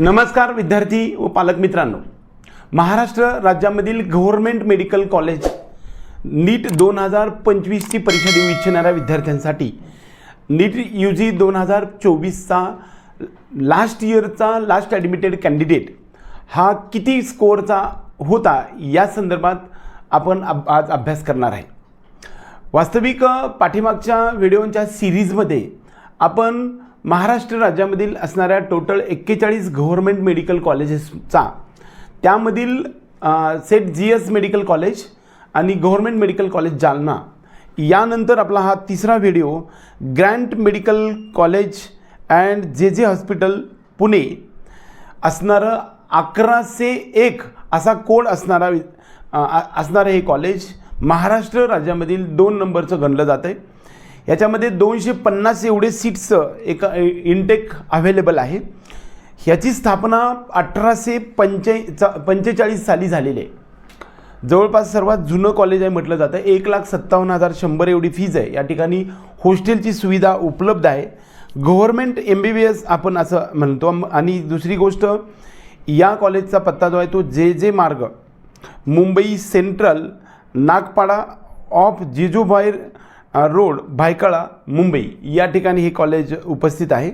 नमस्कार विद्यार्थी व पालक मित्रांनो. महाराष्ट्र राज्यामधील गव्हर्मेंट मेडिकल कॉलेज नीट दोन हजार पंचवीसची परीक्षा देऊ इच्छिणाऱ्या विद्यार्थ्यांसाठी नीट यू जी दोन हजार चोवीसचा लास्ट इयरचा लास्ट ॲडमिटेड कॅन्डिडेट हा किती स्कोअरचा होता या संदर्भात आपण अब आज अभ्यास करणार आहे. वास्तविक पाठीमागच्या व्हिडिओच्या सिरीजमध्ये आपण महाराष्ट्र राज्यामधील असणाऱ्या टोटल एक्केचाळीस गव्हर्मेंट मेडिकल कॉलेजेसचा त्यामधील Seth G S medical college आणि गव्हर्मेंट मेडिकल कॉलेज जालना. यानंतर आपला हा तिसरा video Grant medical college and J J hospital Pune. असणारं अकराशे एक असा कोड असणारा असणारं हे कॉलेज महाराष्ट्र राज्यामधील दोन नंबरचं गणलं जातं आहे याच्यामध्ये दोनशे पन्नास एवढे सीट्सचं एक इनटेक अवेलेबल आहे. ह्याची स्थापना अठराशे पंचे पंचेचाळीस साली झालेली आहे. जवळपास सर्वात जुनं कॉलेज आहे म्हटलं जातं. एक लाख सत्तावन्न हजार शंभर एवढी फीज आहे. या ठिकाणी हॉस्टेलची सुविधा उपलब्ध आहे. Government M B B S आपण असं म्हणतो. आणि दुसरी गोष्ट या कॉलेजचा पत्ता जो आहे तो जे जे मार्ग Mumbai central Nagpada off Jijibhoy road Byculla Mumbai या ठिकाणी हे कॉलेज उपस्थित आहे.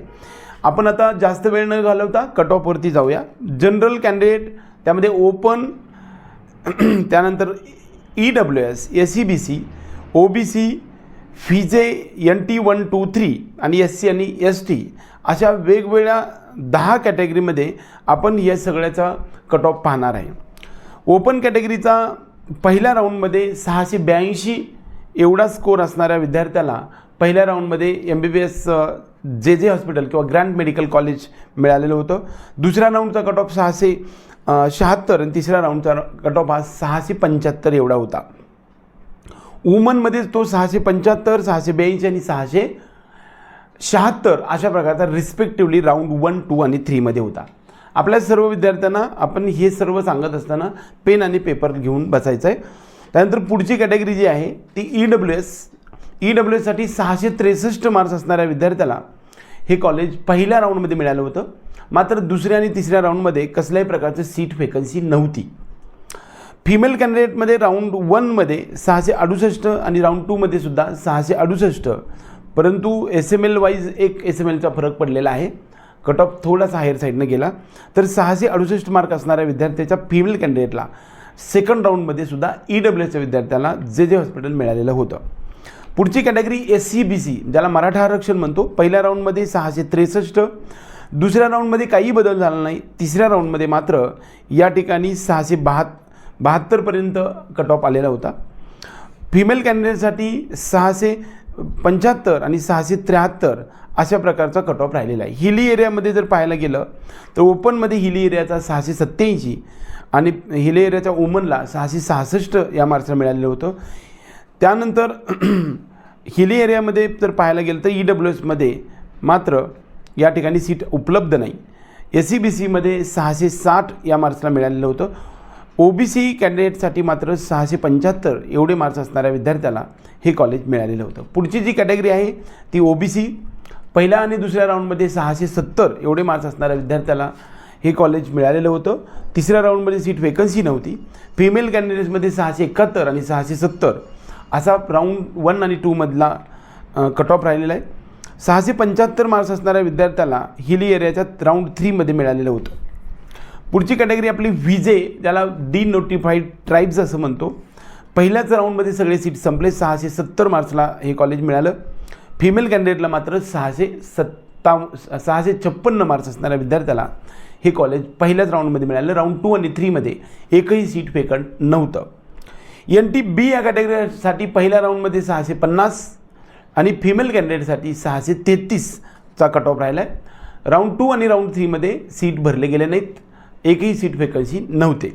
आपण आता जास्त वेळ न घालवता कट ऑफवरती जाऊया. जनरल कॅन्डिडेट त्यामध्ये ओपन त्यानंतर E W S S C B C O B C फिजे N T one two three आणि एस सी आणि एस टी अशा वेगवेगळ्या दहा कॅटेगरीमध्ये आपण या सगळ्याचा कट ऑफ पाहणार आहे. ओपन कॅटेगरीचा पहिल्या राऊंडमध्ये सहाशे ब्याऐंशी एवढा स्कोर असणाऱ्या विद्यार्थ्याला पहिल्या राऊंडमध्ये एम बी बी एस जे जे हॉस्पिटल किंवा ग्रँड मेडिकल कॉलेज मिळालेलं होतं. दुसऱ्या राऊंडचा कट ऑफ सहाशे शहात्तर आणि तिसऱ्या राऊंडचा कट ऑफ हा सहाशे पंच्याहत्तर एवढा होता. वुमनमध्ये तो सहाशे पंच्याहत्तर सहाशे ब्याऐंशी आणि सहाशे शहात्तर अशा प्रकारचा रिस्पेक्टिव्हली राऊंड वन टू आणि थ्रीमध्ये होता. आपल्या सर्व विद्यार्थ्यांना आपण हे सर्व सांगत असताना पेन आणि पेपर घेऊन बसायचं आहे त्यानंतर पुढची कॅटेगरी जी आहे ती E W S E W एससाठी सहाशे त्रेसष्ट मार्क्स असणाऱ्या विद्यार्थ्याला हे कॉलेज पहिल्या राऊंडमध्ये मिळालं होतं. मात्र दुसऱ्या आणि तिसऱ्या राऊंडमध्ये कसल्याही प्रकारचं सीट वेकन्सी नव्हती. फिमेल कॅन्डिडेटमध्ये राऊंड वनमध्ये सहाशे अडुसष्ट आणि राऊंड टूमध्ये सुद्धा सहाशे अडुसष्ट. परंतु एस एम एल वाईज एक एस एम एलचा फरक पडलेला आहे. कट ऑफ थोडासा हायर साईडनं गेला. तर सहाशे अडुसष्ट मार्क असणाऱ्या विद्यार्थ्याच्या फिमेल कॅन्डिडेटला सेकंड राऊंडमध्ये सुद्धा ई डब्ल्यू एसच्या विद्यार्थ्याला जे जे हॉस्पिटल मिळालेलं होतं. पुढची category S C B C ज्याला मराठा आरक्षण म्हणतो. पहिल्या राऊंडमध्ये सहाशे त्रेसष्ट दुसऱ्या राऊंडमध्ये काही बदल झाला नाही. तिसऱ्या राऊंडमध्ये मात्र या ठिकाणी सहाशे बहात बहात्तरपर्यंत कट ऑफ आलेला होता. फिमेल कॅन्डिडेटसाठी सहाशे पंच्याहत्तर आणि सहाशे त्र्याहत्तर अशा प्रकारचा कट ऑफ राहिलेला आहे. हिली एरियामध्ये जर पाहायला गेलं तर ओपनमध्ये हिली एरियाचा सहाशे सत्त्याऐंशी आणि हिले एरियाच्या वुमनला सहाशे सहासष्ट या मार्क्सला मिळालेलं होतं. त्यानंतर हिली एरियामध्ये जर पाहायला गेलं तर ई डब्ल्यू एसमध्ये मात्र या ठिकाणी सीट उपलब्ध नाही. एस सी बी सीमध्ये सहाशे साठ या मार्क्सला मिळालेलं होतं. ओ बी सी कॅन्डिडेटसाठी मात्र सहाशे पंच्याहत्तर एवढे मार्क्स असणाऱ्या विद्यार्थ्याला हे कॉलेज मिळालेलं होतं. पुढची जी कॅटेगरी आहे ती ओ बी सी पहिल्या आणि दुसऱ्या राऊंडमध्ये सहाशे सत्तर एवढे मार्क्स असणाऱ्या विद्यार्थ्याला हे कॉलेज मिळालेलं होतं. तिसऱ्या राऊंडमध्ये सीट वेकन्सी नव्हती. फिमेल कॅन्डिडेट्समध्ये सहाशे एकाहत्तर आणि सहाशे सत्तर असा राऊंड वन आणि टूमधला कट ऑफ राहिलेला आहे. सहाशे पंच्याहत्तर मार्क्स असणाऱ्या विद्यार्थ्याला हिली एरियाच्या राऊंड थ्रीमध्ये मिळालेलं होतं. पुढची कॅटेगरी आपली व्हिजे ज्याला डी नोटिफाईड ट्राईब्स असं म्हणतो. पहिल्याच राऊंडमध्ये सगळे सीट संपले. सहाशे सत्तर मार्क्सला हे कॉलेज मिळालं. फिमेल कॅन्डिडेटला मात्र सहाशे सत्ताव सहाशे छप्पन्न मार्क्स असणाऱ्या विद्यार्थ्याला हे कॉलेज पहिल्याच राऊंडमध्ये मिळालं. राऊंड टू आणि थ्रीमध्ये एकही सीट फेकंट नव्हतं. एन टी बी या कॅटेगरीसाठी पहिल्या राऊंडमध्ये सहाशे पन्नास आणि फिमेल कॅन्डिडेटसाठी सहाशे तेहतीसचा कट ऑफ राहिला आहे राऊंड टू आणि राऊंड थ्रीमध्ये सीट भरले गेले नाहीत. एकही सीट वेकन्सी नव्हते.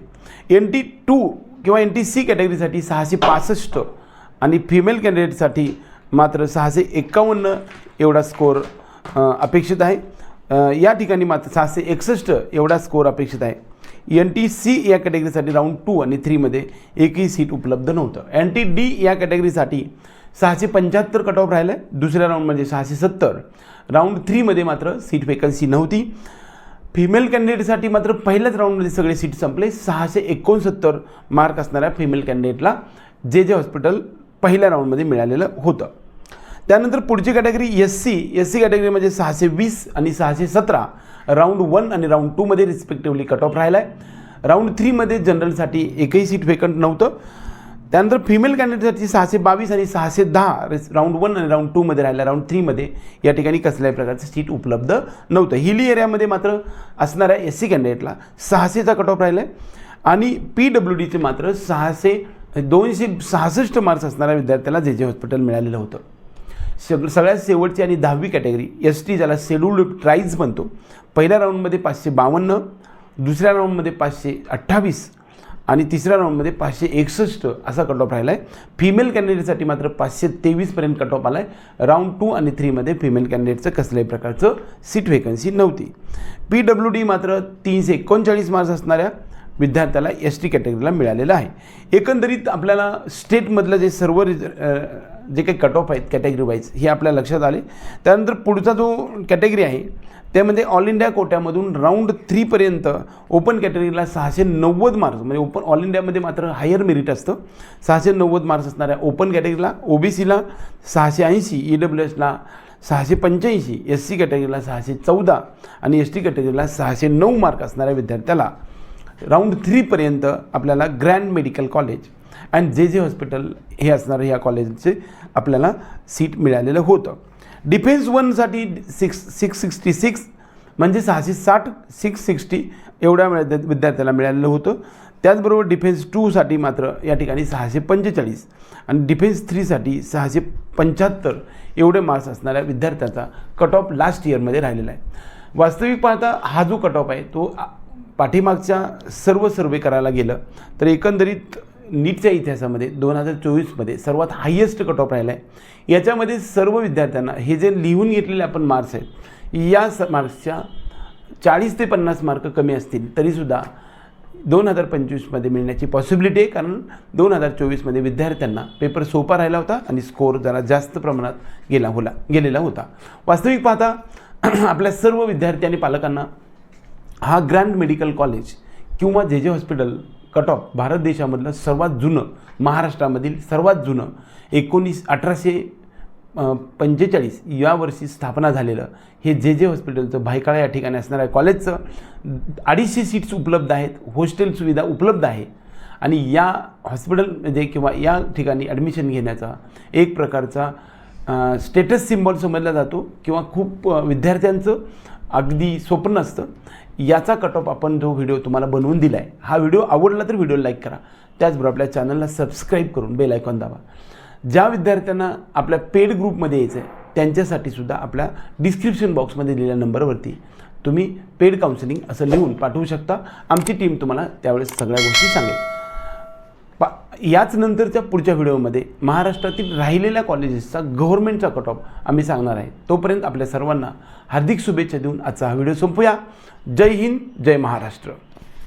एन टी टू किंवा एन टी सी कॅटेगरीसाठी सहाशे पासष्ट आणि फिमेल कॅन्डिडेटसाठी मात्र सहाशे एक्कावन्न एवढा स्कोअर अपेक्षित आहे. या ठिकाणी मात्र सहाशे एकसष्ट एवढा स्कोअर अपेक्षित आहे. एन टी सी या कॅटेगरीसाठी राऊंड टू आणि थ्रीमध्ये एकही सीट उपलब्ध नव्हतं. एन टी डी या कॅटेगरीसाठी सहाशे पंच्याहत्तर कट ऑफ राहिलं आहे दुसऱ्या राऊंडमध्ये सहाशे सत्तर. राऊंड थ्रीमध्ये मात्र सीट वेकन्सी नव्हती. फिमेल कॅन्डिडेटसाठी मात्र पहिल्याच राऊंडमध्ये सगळे सीट संपले. सहाशे एकोणसत्तर मार्क असणाऱ्या फिमेल कॅन्डिडेटला जे जे हॉस्पिटल पहिल्या राऊंडमध्ये मिळालेलं होतं. त्यानंतर पुढची category S C S C कॅटेगरीमध्ये सहाशे वीस आणि सहाशे सतरा. राऊंड वन आणि राऊंड टूमध्ये रिस्पेक्टिव्हली कट ऑफ राहिला आहे राऊंड थ्रीमध्ये जनरलसाठी एकही सीट वेकंट नव्हतं. त्यानंतर फिमेल कॅन्डिडेटसाठी सहाशे बावीस आणि सहाशे दहा राऊंड वन आणि राऊंड टूमध्ये राहिला. राऊंड थ्रीमध्ये या ठिकाणी कसल्याही प्रकारचं सीट उपलब्ध नव्हतं. हिली एरियामध्ये मात्र असणाऱ्या एस सी कॅन्डिडेटला सहाशेचा कट ऑफ राहिला आहे आणि पी डब्ल्यू डीचे मात्र सहाशे दोनशे सहासष्ट मार्क्स असणाऱ्या विद्यार्थ्याला जे जे हॉस्पिटल मिळालेलं होतं. सग सगळ्यात शेवटची आणि दहावी कॅटेगरी एस टी ज्याला शेड्यूल्ड ट्राईज म्हणतो पहिल्या राऊंडमध्ये पाचशे बावन्न दुसऱ्या राऊंडमध्ये पाचशे अठ्ठावीस आणि तिसऱ्या राऊंडमध्ये पाचशे एकसष्ट असा कट ऑफ राहिला आहे फिमेल कॅन्डिडेटसाठी मात्र पाचशे तेवीसपर्यंत कट ऑफ आला आहे राऊंड टू आणि थ्रीमध्ये फिमेल कॅन्डिडेटचं कसल्याही प्रकारचं सीट व्हेकन्सी नव्हती. पी डब्ल्यू डी मात्र तीनशे एकोणचाळीस मार्क्स असणाऱ्या विद्यार्थ्याला एस टी कॅटेगरीला मिळालेलं आहे. एकंदरीत आपल्याला स्टेटमधलं जे सर्व रिज जे काही कट ऑफ आहेत कॅटेगरी वाईज हे आपल्या लक्षात आले. त्यानंतर पुढचा जो कॅटेगरी आहे त्यामध्ये ऑल इंडिया कोट्यामधून राऊंड थ्रीपर्यंत ओपन कॅटेगरीला सहाशे नव्वद मार्क्स म्हणजे ओपन ऑल इंडियामध्ये मात्र हायर मेरिट असतं. सहाशे नव्वद मार्क्स असणाऱ्या ओपन कॅटेगरीला ओ बी सीला सहाशे ऐंशी ई डब्ल्यू एसला सहाशे पंच्याऐंशी एस सी कॅटेगरीला सहाशे चौदा आणि एस टी कॅटेगरीला सहाशे नऊ मार्क असणाऱ्या विद्यार्थ्याला राऊंड थ्रीपर्यंत आपल्याला grand medical college and J J hospital हे असणारं ह्या कॉलेजचे आपल्याला सीट मिळालेलं होतं. डिफेन्स वनसाठी सिक्स सिक्स सिक्स्टी सिक्स म्हणजे सहाशे साठ सिक्स सिक्स्टी एवढ्या मिळा विद्यार्थ्याला मिळालेलं होतं. त्याचबरोबर डिफेन्स टूसाठी मात्र या ठिकाणी सहाशे पंचेचाळीस आणि डिफेन्स थ्रीसाठी सहाशे पंच्याहत्तर एवढे मार्क्स असणाऱ्या विद्यार्थ्याचा कट ऑफ लास्ट इयरमध्ये राहिलेला आहे. वास्तविक पाहता हा जो कट ऑफ आहे तो पाठीमागच्या सर्व सर्वे करायला गेलं तर एकंदरीत नीटच्या इतिहासामध्ये दोन हजार चोवीसमध्ये सर्वात हायेस्ट कट ऑफ राहिला आहे याच्यामध्ये सर्व विद्यार्थ्यांना हे जे लिहून घेतलेले आपण मार्क्स आहेत या स मार्क्सच्या चाळीस ते पन्नास मार्क कमी असतील तरीसुद्धा दोन हजार पंचवीसमध्ये मिळण्याची पॉसिबिलिटी आहे. कारण दोन हजार चोवीसमध्ये विद्यार्थ्यांना पेपर सोपा राहिला होता आणि स्कोअर जरा जास्त प्रमाणात गेला होला गेलेला होता. वास्तविक पाहता आपल्या सर्व विद्यार्थी आणि पालकांना हा ग्रँड मेडिकल कॉलेज किंवा J J hospital cut off Bharat देशामधलं सर्वात जुनं महाराष्ट्रामधील सर्वात जुनं एकोणीस अठराशे पंचेचाळीस या वर्षी स्थापना झालेलं हे जे जे हॉस्पिटलचं भायकाळा या ठिकाणी असणाऱ्या कॉलेजचं अडीचशे सीट्स उपलब्ध आहेत हॉस्टेल सुविधा उपलब्ध आहे. आणि या हॉस्पिटलमध्ये म्हणजे किंवा या ठिकाणी ॲडमिशन घेण्याचा एक प्रकारचा स्टेटस सिम्बॉल समजला जातो किंवा खूप विद्यार्थ्यांचं अगदी स्वप्न असतं. याचा कट ऑफ आपण जो व्हिडिओ तुम्हाला बनवून दिला आहे हा व्हिडिओ आवडला तर व्हिडिओ लाईक करा. त्याचबरोबर आपल्या चॅनलला सबस्क्राईब करून बेल आयकॉन दाबा. ज्या विद्यार्थ्यांना आपल्या पेड ग्रुपमध्ये यायचं आहे त्यांच्यासाठी सुद्धा आपल्या डिस्क्रिप्शन बॉक्समध्ये दिलेल्या नंबरवरती तुम्ही पेड काउन्सिलिंग असं लिहून पाठवू शकता. आमची टीम तुम्हाला त्यावेळेस सगळ्या गोष्टी सांगेल. याच नंतरच्या पुढच्या व्हिडिओमध्ये महाराष्ट्रातील राहिलेल्या कॉलेजेसचा गव्हर्नमेंटचा कट ऑफ आम्ही सांगणार आहे. तोपर्यंत आपल्या सर्वांना हार्दिक शुभेच्छा देऊन आजचा हा व्हिडिओ संपूया. जय हिंद जय महाराष्ट्र.